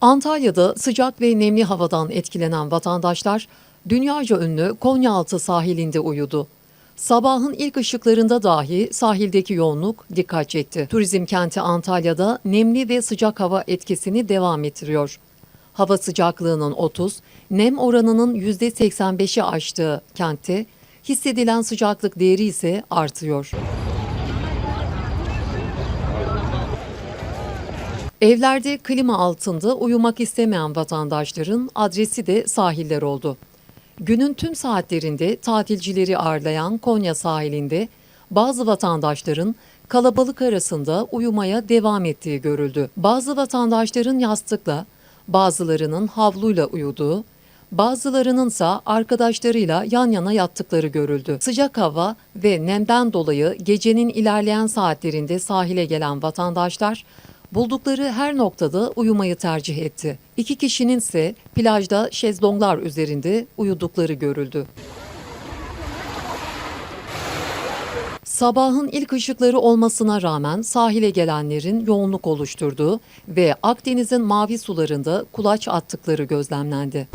Antalya'da sıcak ve nemli havadan etkilenen vatandaşlar dünyaca ünlü Konyaaltı sahilinde uyudu. Sabahın ilk ışıklarında dahi sahildeki yoğunluk dikkat çekti. Turizm kenti Antalya'da nemli ve sıcak hava etkisini devam ettiriyor. Hava sıcaklığının 30, nem oranının %85'i aştığı kentte hissedilen sıcaklık değeri ise artıyor. Evlerde klima altında uyumak istemeyen vatandaşların adresi de sahiller oldu. Günün tüm saatlerinde tatilcileri ağırlayan Konya sahilinde bazı vatandaşların kalabalık arasında uyumaya devam ettiği görüldü. Bazı vatandaşların yastıkla, bazılarının havluyla uyuduğu, bazılarının ise arkadaşlarıyla yan yana yattıkları görüldü. Sıcak hava ve nemden dolayı gecenin ilerleyen saatlerinde sahile gelen vatandaşlar buldukları her noktada uyumayı tercih etti. İki kişinin ise plajda şezlonglar üzerinde uyudukları görüldü. Sabahın ilk ışıkları olmasına rağmen sahile gelenlerin yoğunluk oluşturduğu ve Akdeniz'in mavi sularında kulaç attıkları gözlemlendi.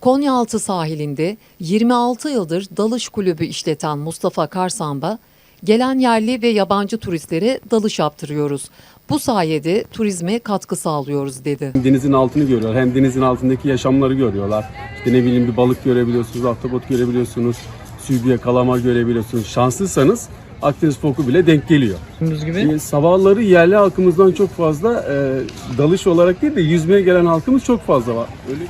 Konyaaltı sahilinde 26 yıldır dalış kulübü işleten Mustafa Karsamba, gelen yerli ve yabancı turistlere dalış yaptırıyoruz. Bu sayede turizme katkı sağlıyoruz dedi. Denizin altını görüyorlar. Hem denizin altındaki yaşamları görüyorlar. İşte ne bileyim bir balık görebiliyorsunuz, ahtapot görebiliyorsunuz, sübye, kalamar görebiliyorsunuz. Şanslıysanız Akdeniz foku bile denk geliyor. Gündüz gibi. E, sabahları yerli halkımızdan çok fazla e, dalış olarak değil de yüzmeye gelen halkımız çok fazla var. Öyle